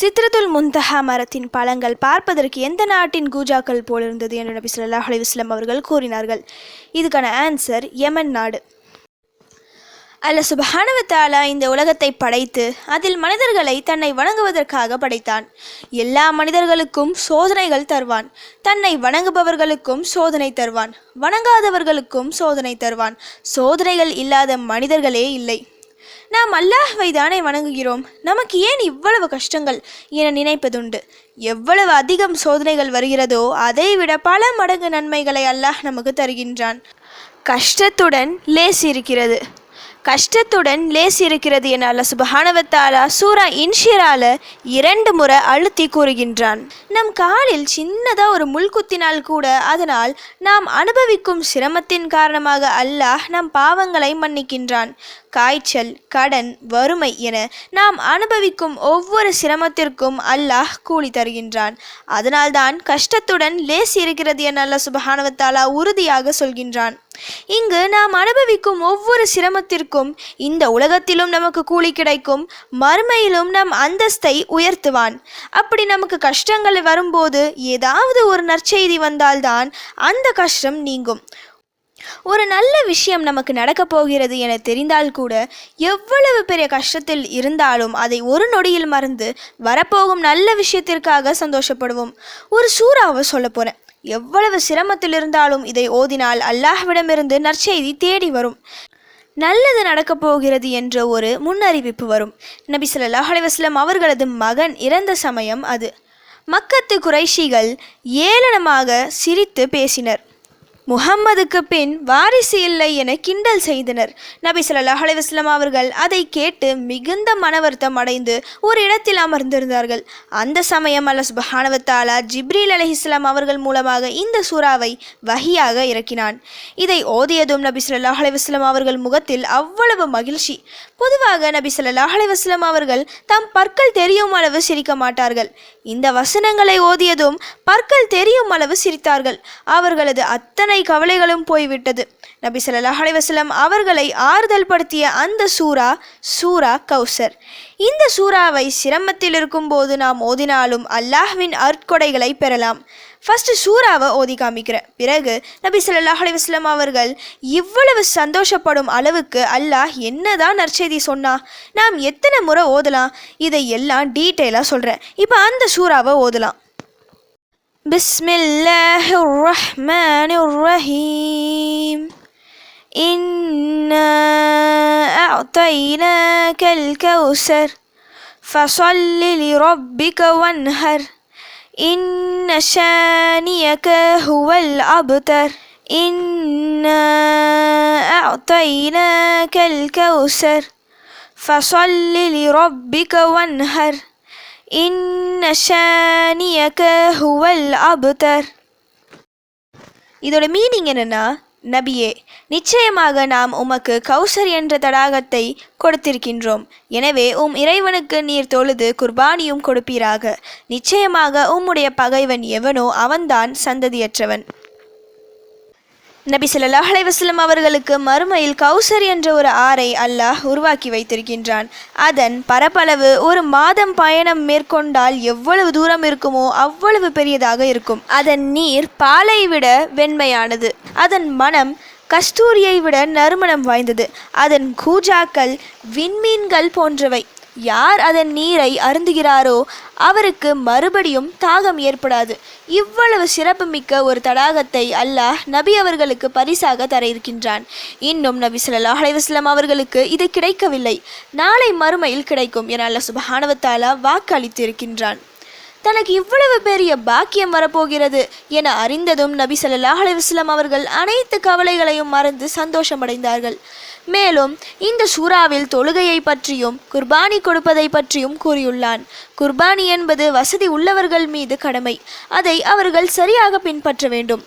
சித்ரத்துல் முந்தஹா மரத்தின் பழங்கள் பார்ப்பதற்கு எந்த நாட்டின் கூஜாக்கள் போல் இருந்தது என்று நபி சொல்லாஹ் அலைஹி அவர்கள் கூறினார்கள். இதுக்கான ஆன்சர் யமன் நாடு. அல்ல சுபஹானவத்தாலா இந்த உலகத்தை படைத்து அதில் மனிதர்களை தன்னை வணங்குவதற்காக படைத்தான். எல்லா மனிதர்களுக்கும் சோதனைகள் தருவான். தன்னை வணங்குபவர்களுக்கும் சோதனை தருவான். வணங்காதவர்களுக்கும் சோதனை தருவான். சோதனைகள் இல்லாத மனிதர்களே இல்லை. நாம் அல்லாஹ்வை தானே வணங்குகிறோம். நமக்கு ஏன் இவ்வளவு கஷ்டங்கள் என நினைப்பதுண்டு. எவ்வளவு அதிகம் சோதனைகள் வருகிறதோ அதைவிட பல மடங்கு நன்மைகளை அல்லாஹ் நமக்கு தருகின்றான். கஷ்டத்துடன் லேஸ் இருக்கிறது கஷ்டத்துடன் லேஸ் இருக்கிறது என அல்ல சுபஹானவத்தாலா சூரா இன்ஷிரால இரண்டு முறை அழுத்தி கூறுகின்றான். நம் காலில் சின்னதாக ஒரு முள் குத்தினால் கூட அதனால் நாம் அனுபவிக்கும் சிரமத்தின் காரணமாக அல்லாஹ் நம் பாவங்களை மன்னிக்கின்றான். காய்ச்சல் கடன் வறுமை என நாம் அனுபவிக்கும் ஒவ்வொரு சிரமத்திற்கும் அல்லாஹ் கூலி தருகின்றான். அதனால்தான் கஷ்டத்துடன் லேஸ் இருக்கிறது என அல்ல சுபஹானவத்தாலா உறுதியாக சொல்கின்றான். இங்கு நாம் அனுபவிக்கும் ஒவ்வொரு சிரமத்திற்கும் இந்த உலகத்திலும் நமக்கு கூலி கிடைக்கும் மறுமையிலும் நம் அந்தஸ்தை உயர்த்துவான். அப்படி நமக்கு கஷ்டங்கள் வரும்போது ஏதாவது ஒரு நற்செய்தி வந்தால்தான் அந்த கஷ்டம் நீங்கும். ஒரு நல்ல விஷயம் நமக்கு நடக்கப் போகிறது என தெரிந்தால் கூட எவ்வளவு பெரிய கஷ்டத்தில் இருந்தாலும் அதை ஒரு நொடியில் மறந்து வரப்போகும் நல்ல விஷயத்திற்காக சந்தோஷப்படுவோம். ஒரு சூறாவை சொல்ல போகிறேன் எவ்வளவு சிரமத்தில் இருந்தாலும் இதை ஓதினால் அல்லாஹ்விடமிருந்து நற்செய்தி தேடி வரும். நல்லது நடக்கப் போகிறது என்ற ஒரு முன்னறிவிப்பு வரும். நபி சொல்லாஹ் அலைவாஸ்லம் அவர்களது மகன் இறந்த சமயம் அது. மக்கத்து குறைஷிகள் ஏளனமாக சிரித்து பேசினர். முஹம்மதுக்கு பின் வாரிசு இல்லை என கிண்டல் செய்தனர். நபி சொல்லாஹ் அலைஹி அவர்கள் அதை கேட்டு மிகுந்த மனவருத்தம் அடைந்து ஒரு இடத்தில் அமர்ந்திருந்தார்கள். அந்த சமயம் அல்ல பஹானவத்தாலா ஜிப்ரீல் ஜிப்ரீல் இஸ்லாம் அவர்கள் மூலமாக இந்த சூறாவை வகியாக இறக்கினான். இதை ஓதியதும் நபி சொல்லாஹ் அலைஹி அவர்கள் முகத்தில் அவ்வளவு மகிழ்ச்சி. பொதுவாக நபி சொல்லாஹ் அலைஹி அவர்கள் தம் பற்கள் தெரியும் அளவு சிரிக்க மாட்டார்கள். இந்த வசனங்களை ஓதியதும் பற்கள் தெரியும் அளவு சிரித்தார்கள். அவர்களது அத்தனை கவலைகளும் போய்விட்டது. நபி ஸல்லல்லாஹு அலைஹி அவர்களை ஆறுதல் படுத்திய அந்த சூரா சூரா கௌசர். இந்த சூறாவை சிரமத்தில் இருக்கும்போது நாம் ஓதினாலும் அல்லாஹ்வின் அற்கொடைகளை பெறலாம். ஃபர்ஸ்ட் சூறாவை ஓதி காமிக்கிறேன். பிறகு நபி ஸல்லல்லாஹு அலைஹி அவர்கள் இவ்வளவு சந்தோஷப்படும் அளவுக்கு அல்லாஹ் என்னதான் நற்செய்தி சொன்னா நாம் எத்தனை முறை ஓதலாம்? இதை எல்லாம் டீட்டெயிலாக சொல்கிறேன் இப்போ அந்த சூறாவை ஓதலாம். بسم الله الرحمن الرحيم. إنا أعطيناك الكوثر فصل لربك وانهر. إن شانيك هو الأبتر. إنا أعطيناك الكوثر فصل لربك وانهر. இன்ன ஷானியக ஹுவல் அபுதர் இதோட மீனிங் என்னன்னா நபியே நிச்சயமாக நாம் உமக்கு கௌசர் என்ற தடாகத்தை கொடுத்திருக்கின்றோம். எனவே உம் இறைவனுக்கு நீர் தொழுது குர்பானியும் கொடுப்பீராக. நிச்சயமாக உம்முடைய பகைவன் எவனோ அவன்தான் சந்ததியற்றவன். நபி சொல்லாஹ் அலைவாஸ்லம் அவர்களுக்கு மறுமையில் கௌசர் என்ற ஒரு ஆறை அல்லாஹ் உருவாக்கி வைத்திருக்கின்றான். அதன் பரப்பளவு ஒரு மாதம் பயணம் மேற்கொண்டால் எவ்வளவு தூரம் இருக்குமோ அவ்வளவு பெரியதாக இருக்கும். அதன் நீர் பாலை விட வெண்மையானது. அதன் மனம் கஸ்தூரியை விட நறுமணம் வாய்ந்தது. அதன் கூஜாக்கள் விண்மீன்கள் போன்றவை. யார் அதன் நீரை அருந்துகிறாரோ அவருக்கு மறுபடியும் தாகம் ஏற்படாது. இவ்வளவு சிறப்புமிக்க ஒரு தடாகத்தை அல்லாஹ் நபி அவர்களுக்கு பரிசாக தர இருக்கின்றான் இன்னும் நபி ஸல்லல்லாஹு அலைவாஸ்லாம் அவர்களுக்கு இது கிடைக்கவில்லை. நாளை மறுமையில் கிடைக்கும் என அல்ல சுபஹானவத்தாலா வாக்களித்து இருக்கின்றான் தனக்கு இவ்வளவு பெரிய பாக்கியம் வரப்போகிறது என அறிந்ததும் நபி சல்லாஹ் அலைவாஸ்லாம் அவர்கள் அனைத்து கவலைகளையும் மறந்து சந்தோஷமடைந்தார்கள். மேலும் இந்த சூறாவில் தொழுகையை பற்றியும் குர்பானி கொடுப்பதை பற்றியும் கூறியுள்ளான். குர்பானி என்பது வசதி உள்ளவர்கள் மீது கடமை. அதை அவர்கள் சரியாக பின்பற்ற வேண்டும்.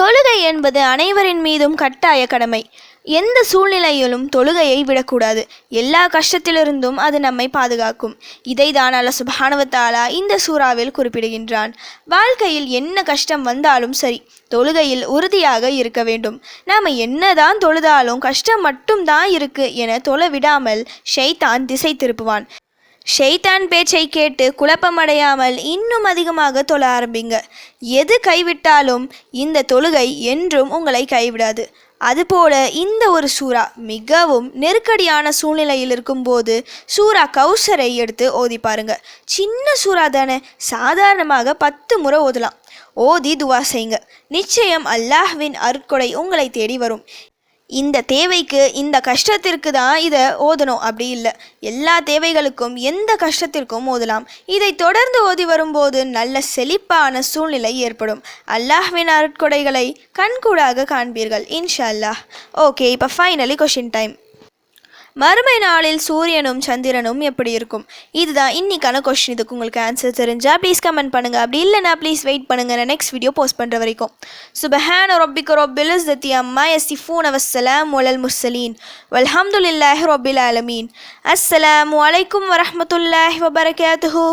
தொழுகை என்பது அனைவரின் மீதும் கட்டாய கடமை. எந்த சூழ்நிலையிலும் தொழுகையை விடக்கூடாது. எல்லா கஷ்டத்திலிருந்தும் அது நம்மை பாதுகாக்கும். இதை தான் அல்ல சுபானவத்தாலா இந்த சூறாவில் குறிப்பிடுகின்றான். வாழ்க்கையில் என்ன கஷ்டம் வந்தாலும் சரி தொழுகையில் உறுதியாக இருக்க வேண்டும். நாம் என்னதான் தொழுதாலும் கஷ்டம் மட்டும்தான் இருக்கு என தொழ விடாமல் ஷைத்தான் திசை திருப்புவான். ஷெய்தான் பேச்சை கேட்டு குழப்பமடையாமல் இன்னும் அதிகமாக தொழ ஆரம்பிங்க. எது கைவிட்டாலும் இந்த தொழுகை என்றும் உங்களை கைவிடாது. அதுபோல இந்த ஒரு சூறா மிகவும் நெருக்கடியான சூழ்நிலையில் இருக்கும்போது சூறா கௌசரை எடுத்து ஓதி பாருங்க. சின்ன சூறா தானே சாதாரணமாக பத்து முறை ஓதலாம். ஓதி துவா செய்யுங்க நிச்சயம் அல்லாஹ்வின் அருட்கொடை உங்களை தேடி வரும். இந்த தேவைக்கு இந்த கஷ்டத்திற்கு தான் இதை ஓதணும். அப்படி இல்லை. எல்லா தேவைகளுக்கும் எந்த கஷ்டத்திற்கும் ஓதலாம். இதை தொடர்ந்து ஓதி வரும்போது நல்ல செழிப்பான சூழ்நிலை ஏற்படும். அல்லாஹ்வின் அருட்கொடைகளை கண்கூடாக காண்பீர்கள். இன்ஷா அல்லாஹ். ஓகே இப்போ ஃபைனலி கொஷின் டைம் மறுமை நாளில் சூரியனும் சந்திரனும் எப்படி இருக்கும்? இதுதான் இன்னைக்கான கொஸ்டின் இதுக்கு உங்களுக்கு ஆன்சர் தெரிஞ்சா ப்ளீஸ் கமெண்ட் பண்ணுங்க. அப்படி இல்லைனா ப்ளீஸ் வெயிட் பண்ணுங்க. நான் நெக்ஸ்ட் வீடியோ போஸ்ட் பண்ணுற வரைக்கும். சுபஹான ரொபிக் ரொபில் இஸ்தத்தி அம்மா யசிஃபூன் அவசலாம் ஒலல் முர்சலீன். வல்ஹம்துல்லாஹ் ரொபில் ஆலமீன். அஸ்ஸலாமு வலைக்கும் வரமத்துல்லாஹ் வபரகாத்துஹு.